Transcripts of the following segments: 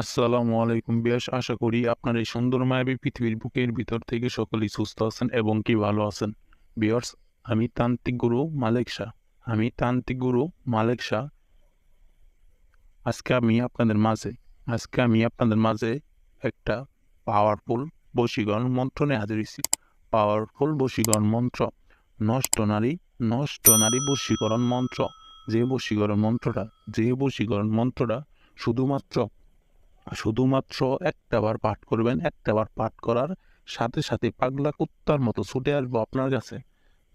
আসসালামু আলাইকুম বিয়াস আশা করি আপনার এই সুন্দর মায়াবী পৃথিবীর বুকের ভিতর থেকে সকলেই সুস্থ আছেন এবং কি ভালো আছেন। বিয়ার্স আমি তান্ত্রিক গুরু মালিক শাহ। আমি তান্ত্রিক গুরু মালিক শাহ। আজকে আমি আপনাদের মাঝে, আজকে আমি আপনাদের মাঝে একটা পাওয়ারফুল বশীকরণ মন্ত্র নিয়ে হাজির হয়েছি। পাওয়ারফুল বশীকরণ মন্ত্র, নষ্ট নারী নষ্ট নারী বশীকরণ মন্ত্র। যে বশীকরণ মন্ত্রটা, যে বশীকরণ মন্ত্রটা শুধুমাত্র শুধুমাত্র একটাবার পাঠ করবেন একটাবার পাঠ করার সাথে সাথে পাগলা কুত্তার মতো ছুটে আসব আপনার কাছে।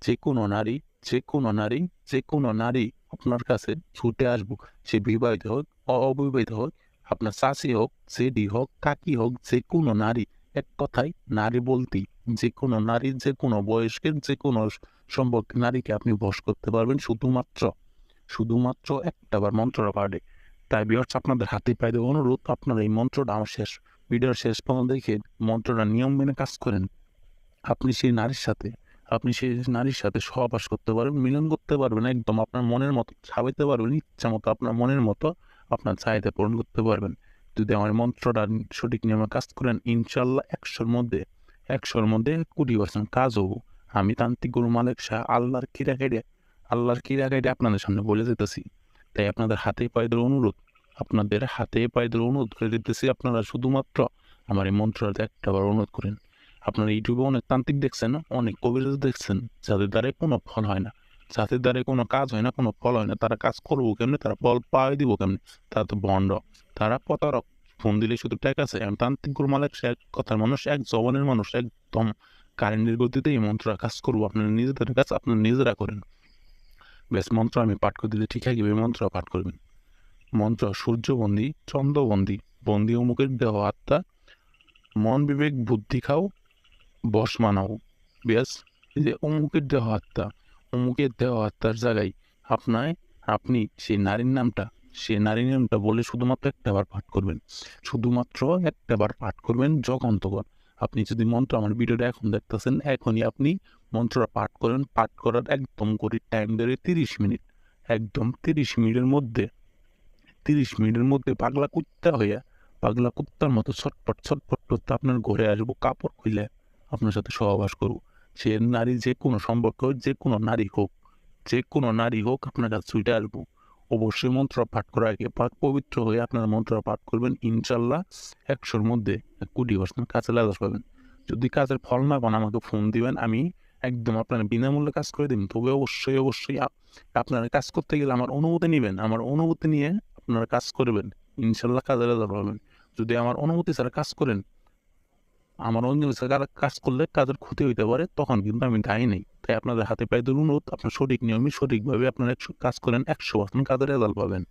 যে কোনো নারী যে কোনো নারী যে কোনো নারী আপনার কাছে ছুটে আসব। সে বিবাহিত হোক, অবিবাহিত হোক, আপনার চাষি হোক, জেডি হোক, কাকি হোক যে কোনো নারী, এক কথায় নারী বলতেই যে কোনো নারী যে কোনো বয়সের যে কোনো সম্পর্কে নারীকে আপনি বশ করতে পারবেন শুধুমাত্র শুধুমাত্র একটাবার মন্ত্রটা পাঠে। তাই বিয়ার্স আপনাদের হাতে পাই দেবো অনুরোধ, আপনারা এই মন্ত্রটা আমার শেষ ভিডিওর শেষ পর্যন্ত দেখে মন্ত্রটা নিয়ম মেনে কাজ করেন। আপনি সেই নারীর সাথে, আপনি সেই নারীর সাথে সহবাস করতে পারবেন, মিলন করতে পারবেন, একদম আপনার মনের মতো ছাবাইতে পারবেন, ইচ্ছা মতো আপনার মনের মতো আপনার চাহিদা পূরণ করতে পারবেন। যদি আমার মন্ত্রটা সঠিক নিয়মে কাজ করেন ইনশাল্লাহ একশোর মধ্যে একশোর মধ্যে কুড়ি পার্সেন্ট কাজ হব। আমি তান্ত্রিক গুরু মালিক শাহ, আল্লাহর কিরা কেটে আল্লাহর কিরা কেটে আপনাদের সামনে বলে যেতেছি তাই আপনাদের হাতে পায়েদের অনুরোধ। আপনাদের হাতে পায়েদের অনুরোধ করে দিতেছি আপনারা শুধুমাত্র আমার এই মন্ত্রটা একটাবার অনুরোধ করেন। আপনারা ইউটিউবে অনেক তান্ত্রিক দেখছেন, অনেক কবিরাজ দেখছেন, যাদের দ্বারা কোনো ফল হয় না। যাদের দ্বারা কোনো কাজ হয় না, কোনো ফল হয় না, তারা কাজ করব কেমনি? তারা ফল পাই দিব কেমনি? তারা তো বন্ড। তারা প্রতারক। ফোন দিলে শুধু টাকা আছে আমি তান্ত্রিক গুরু মালিক সে এক কথার মানুষ, এক জবানের মানুষ, একদম কারেন্টের গতিতে এই মন্ত্রটা কাজ করব। আপনারা নিজেদের কাজ আপনারা নিজেরা করেন। বেশ মন্ত্র আমি পাঠ করে দিলে ঠিক এই মন্ত্র পাঠ করবেন। মন্ত্র, সূর্যবন্দী, চন্দ্রবন্দী, বন্দী অমুকের দেহ, আত্মা, মন বিবেক, বুদ্ধি খাও বস মানাও। ব্যাস, এই যে অমুকের দেহ, আত্মা, অমুকের দেহ, আত্মার জায়গায় আপনায়, আপনি সেই নারীর নামটা, সেই নারীর নামটা বলে শুধুমাত্র একটাবার পাঠ করবেন। শুধুমাত্র একটাবার পাঠ করবেন যখন তখন আপনি যদি মন্ত্র আমার ভিডিওটা এখন দেখতেছেন, এখনই আপনি মন্ত্রটা পাঠ করেন। পাঠ করার একদম করে টাইম ধরে তিরিশ মিনিট। একদম তিরিশ মিনিটের মধ্যে। তিরিশ মিনিটের মধ্যে পাগলা কুত্তা হইয়া, পাগলা কুত্তার মতো ছটপট ছটপট করতে আপনার ঘরে আসব, কাপড় খুলে আপনার সাথে সহবাস করব। সে নারী যে কোনো সম্পর্ক যে কোনো নারী হোক, যে কোনো নারী হোক আপনার কাছে ছুটে আসব। অবশ্যই মন্ত্র পাঠ করার আগে পাক পবিত্র হয়ে আপনারা মন্ত্র পাঠ করবেন। ইনশাল্লাহ একশোর মধ্যে কুড়ি পার্সেন্ট কাজে লাগা পাবেন। যদি কাজের ফল না পান, আমাকে ফোন দিবেন। আমি একদম আপনার বিনামূল্যে কাজ করে দিন তবে অবশ্যই অবশ্যই আপ- আপনারা কাজ করতে গেলে আমার অনুমতি নেবেন। আমার অনুমতি নিয়ে আপনারা কাজ করবেন। ইনশাল্লাহ কাজে লাগা পাবেন। যদি আমার অনুমতি ছাড়া কাজ করেন, আমার অনুমতি ছাড়া কাজ করলে কাজের ক্ষতি হইতে পারে, তখন কিন্তু আমি দায়ী নেই। তাই আপনাদের হাতে পায়ে অনুরোধ, আপনার সঠিক নিয়মে সঠিকভাবে আপনারা একশো, কাজ করেন, একশো পার্সেন্ট কাজের রেজাল্ট পাবেন।